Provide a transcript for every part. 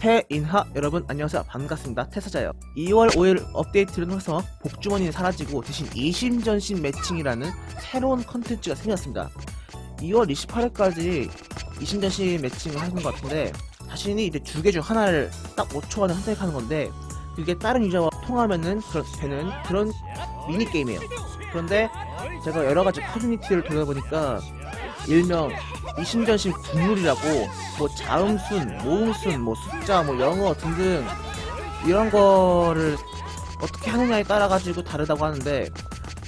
태인하 여러분 안녕하세요. 반갑습니다. 태사자예요. 2월 5일 업데이트를 통해서 복주머니는 사라지고 대신 이심전심 매칭이라는 새로운 컨텐츠가 생겼습니다. 2월 28일까지 이심전심 매칭을 하는 것 같은데 자신이 이제 두 개 중 하나를 딱 5초 안에 선택하는 건데 그게 다른 유저와 통하면은 그런, 되는 그런 미니게임이에요. 그런데 제가 여러 가지 커뮤니티를 돌아보니까 일명 이심전심 국룰이라고 뭐 자음순, 모음순, 뭐 숫자, 뭐 영어 등등 이런 거를 어떻게 하느냐에 따라 가지고 다르다고 하는데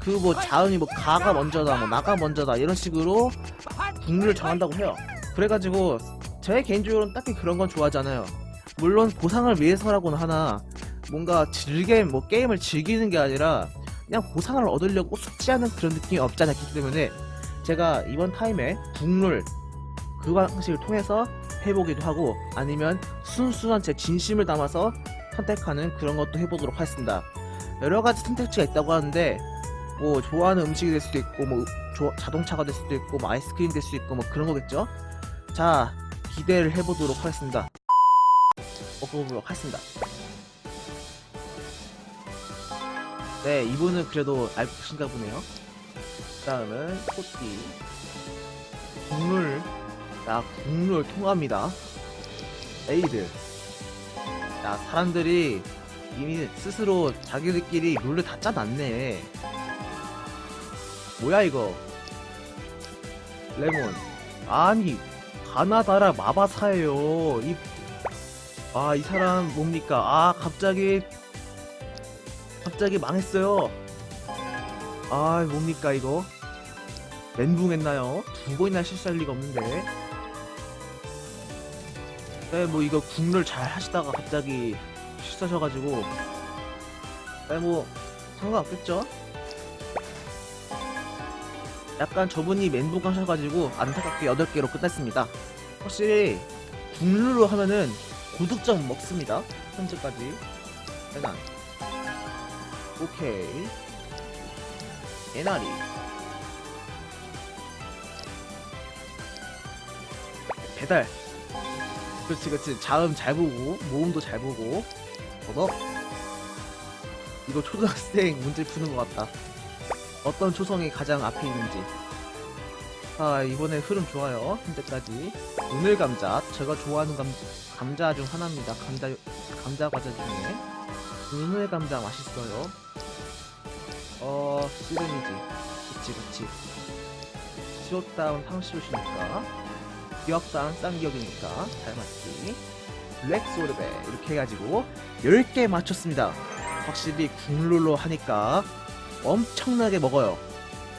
그 뭐 자음이 뭐 가가 먼저다, 뭐 나가 먼저다 이런 식으로 국룰을 정한다고 해요. 그래가지고 제 개인적으로는 딱히 그런 건 좋아하지 않아요. 물론 보상을 위해서라고는 하나 뭔가 즐게 뭐 게임을 즐기는 게 아니라 그냥 보상을 얻으려고 숙지하는 그런 느낌이 없지 않았기 때문에 제가 이번 타임에 국룰 그 방식을 통해서 해보기도 하고 아니면 순수한 제 진심을 담아서 선택하는 그런 것도 해보도록 하겠습니다. 여러 가지 선택지가 있다고 하는데 뭐 좋아하는 음식이 될 수도 있고 뭐 조- 자동차가 될 수도 있고 뭐 아이스크림 될 수도 있고 뭐 그런 거겠죠. 자 기대를 해보도록 하겠습니다. 먹어보도록 하겠습니다. 네 이분은 그래도 알고 계신가 보네요. 다음은 토끼 국룰. 야 국룰 통합니다. 에이드. 야 사람들이 이미 스스로 자기들끼리 룰을 다 짜놨네. 뭐야 이거? 레몬. 아니 가나다라 마바사예요. 이 아 이 사람 뭡니까? 아 갑자기 갑자기 망했어요. 아 뭡니까 이거 멘붕했나요? 두 번이나 실수할 리가 없는데. 네 뭐 이거 국룰 잘 하시다가 갑자기 실수하셔가지고. 네 뭐 상관없겠죠? 약간 저분이 멘붕하셔가지고 안타깝게 8개로 끝났습니다. 확실히 국룰로 하면은 고득점 먹습니다. 현재까지. 대단. 오케이. 에나리 배달. 그렇지 그렇지. 자음 잘 보고 모음도 잘 보고. 어덕 이거 초등학생 문제 푸는 것 같다. 어떤 초성이 가장 앞에 있는지. 아 이번에 흐름 좋아요. 현재까지. 오늘 감자. 제가 좋아하는 감, 감자 중 하나입니다. 감자 감자 과자 중에. 오늘 감자 맛있어요. 어 씨름이지. 그치 그치. 시옷다운 탕시옷이니까 기억다운 쌍기억이니까. 잘 맞지? 블랙 소르베. 이렇게 해가지고 10개 맞췄습니다. 확실히 국룰로 하니까 엄청나게 먹어요.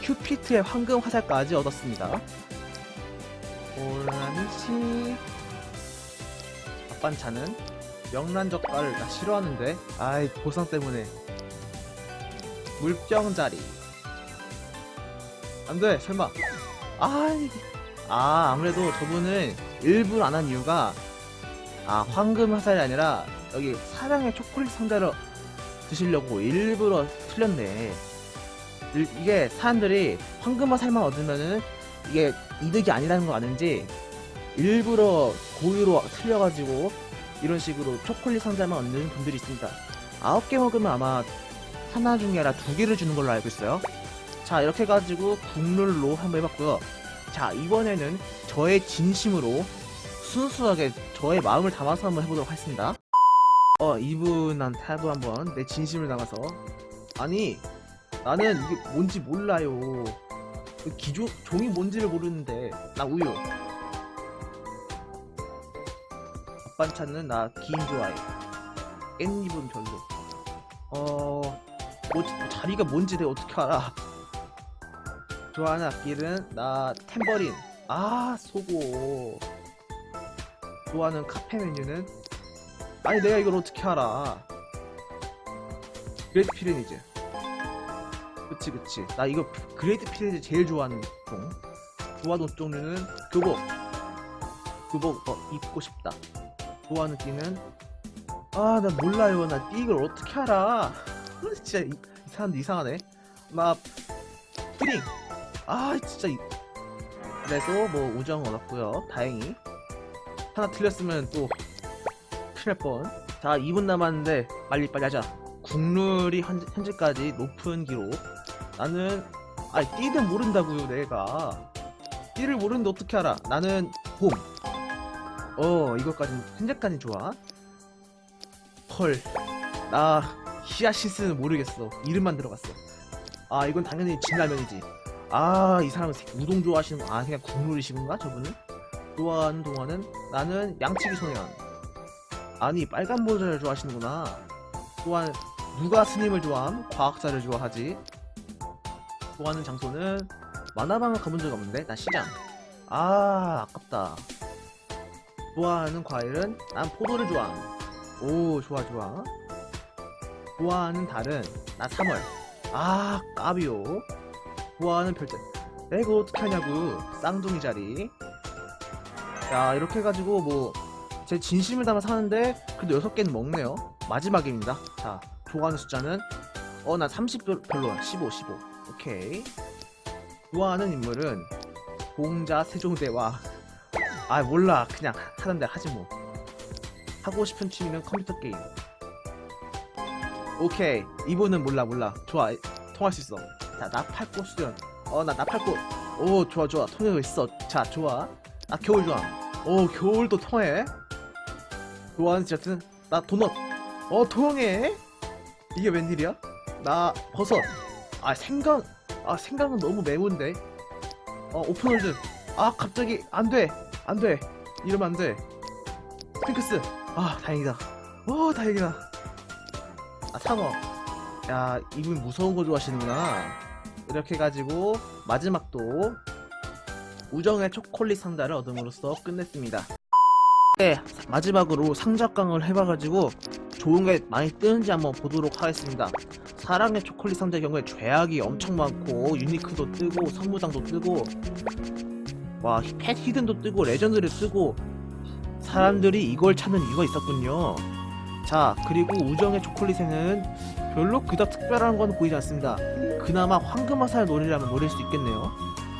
큐피트의 황금 화살까지 얻었습니다. 오라미치. 앞반찬은 명란젓갈을 나 싫어하는데. 아이 보상 때문에. 물병자리. 안돼 설마. 아이 아 아무래도 저분은 일부러 안 한 이유가 아 황금 화살이 아니라 여기 사랑의 초콜릿 상자를 드시려고 일부러 틀렸네. 일- 이게 사람들이 황금 화살만 얻으면은 이게 이득이 아니라는 거 아는지 일부러 고의로 틀려가지고 이런 식으로 초콜릿 상자만 얻는 분들이 있습니다. 아홉 개 먹으면 아마 하나 중에 아니라 두 개를 주는 걸로 알고 있어요. 자 이렇게 해가지고 국룰로 한번 해봤고요 자 이번에는 저의 진심으로 순수하게 저의 마음을 담아서 한번 해보도록 하겠습니다. 어 이분한테 한번 내 진심을 담아서. 아니 나는 이게 뭔지 몰라요. 그 기조 종이 뭔지를 모르는데. 나 우유. 밥반찬은 나 긴 좋아해 깻잎은 별로. 어 뭐, 자리가 뭔지 내가 어떻게 알아 좋아하는 악기는 나 탬버린. 아 소고 좋아하는 카페 메뉴는? 아니 내가 이걸 어떻게 알아? 그레이트 피레니즈 그치 그치. 나 이거 그레이트 피레니즈 제일 좋아하는 종. 좋아하는 옷 종류는 교복 교복 어, 입고 싶다. 좋아하는 끼는? 아 나 몰라요. 나 이걸 어떻게 알아? 진짜 이, 이 사람들 이상하네. 나 푸딩 아 진짜 이- 그래서 뭐 우정 얻었고요. 다행히. 하나 틀렸으면 또 큰일 날뻔. 자 2분 남았는데 빨리빨리 하자. 국룰이 현, 현재까지 높은 기록. 나는 아니 띠는 모른다고요 내가. 띠를 모르는데 어떻게 알아? 나는 봄어 이것까지 현재까지 좋아. 헐나 히아시스는 모르겠어. 이름만 들어갔어. 아 이건 당연히 진라면이지 아 이 사람은 새- 우동 좋아하시는 거 아 그냥 국룰이시군가 저분은 좋아하는 동화는 나는 양치기 소년. 아니 빨간 모자를 좋아하시는구나. 또한 누가 스님을 좋아함? 과학자를 좋아하지. 좋아하는 장소는 만화방을 가본 적 없는데 나 시장 아 아깝다. 좋아하는 과일은 난 포도를 좋아함. 오 좋아 좋아. 좋아하는 달은 나 3월. 아 까비오 좋아하는 별자 내가 어떻게 하냐고. 쌍둥이 자리. 자 이렇게 해가지고 뭐 제 진심을 담아서 하는데 그래도 6개는 먹네요. 마지막입니다. 자 좋아하는 숫자는 어 나 30 별- 별로야 15 15 오케이. 좋아하는 인물은 봉자 세종대왕 아 몰라. 그냥 대로 하지 뭐. 하고 싶은 취미는 컴퓨터 게임. 오케이. 이분은 몰라 몰라. 좋아. 통할 수 있어 자 나팔꽃 수련 어나 나팔꽃. 오 좋아 좋아. 통하고 있어? 자 좋아. 나 겨울 좋아. 오 겨울도 통해? 좋아하는 디저트는 나 도넛. 어 통해? 이게 웬일이야? 나 버섯. 아 생강. 아 생강은 너무 매운데. 어 오픈월드. 아 갑자기 안돼. 안돼. 이러면 안돼. 핑크스. 아 다행이다. 오 다행이다. 아 상어. 야 이분 무서운 거 좋아하시는구나 이렇게 해가지고 마지막도 우정의 초콜릿 상자를 얻음으로써 끝냈습니다. 네 마지막으로 상자깡을 해봐가지고 좋은 게 많이 뜨는지 한번 보도록 하겠습니다. 사랑의 초콜릿 상자의 경우에 죄악이 엄청 많고 유니크도 뜨고 선무장도 뜨고 와 펫 히든도 뜨고 레전드를 뜨고 사람들이 이걸 찾는 이유가 있었군요. 자 그리고 우정의 초콜릿에는 별로 그닥 특별한 건 보이지 않습니다. 그나마 황금화살 노래라면 노릴 수 있겠네요.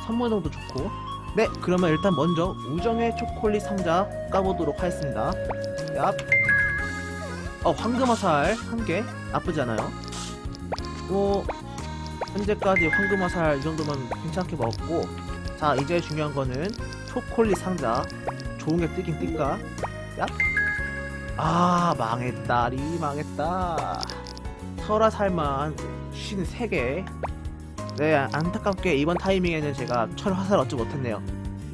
선무장도 좋고. 네 그러면 일단 먼저 우정의 초콜릿 상자 까보도록 하겠습니다. 얍. 어, 황금화살 한 개? 나쁘지 않아요. 뭐 현재까지 황금화살 이 정도면 괜찮게 먹었고. 자 이제 중요한 거는 초콜릿 상자. 좋은 게 뜨긴 뜰까? 얍. 아 망했다리 망했다 설아 살만 53개 네 안타깝게 이번 타이밍에는 제가 철 화살 얻지 못했네요.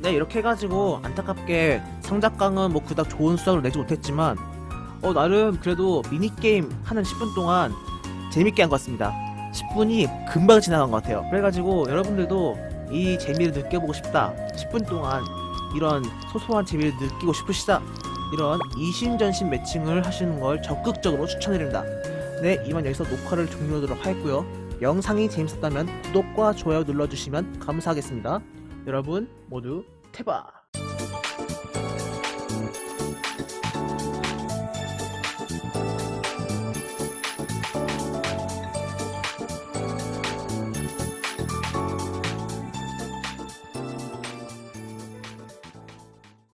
네 이렇게 해가지고 안타깝게 상작강은 뭐 그닥 좋은 수작을 내지 못했지만 어 나름 그래도 미니게임 하는 10분 동안 재밌게 한 것 같습니다. 10분이 금방 지나간 것 같아요. 그래가지고 여러분들도 이 재미를 느껴보고 싶다. 10분 동안 이런 소소한 재미를 느끼고 싶으시다. 이런 이심전심 매칭을 하시는 걸 적극적으로 추천드립니다 네, 이만 여기서 녹화를 종료하도록 하겠고요. 영상이 재밌었다면 구독과 좋아요 눌러주시면 감사하겠습니다. 여러분 모두 태바!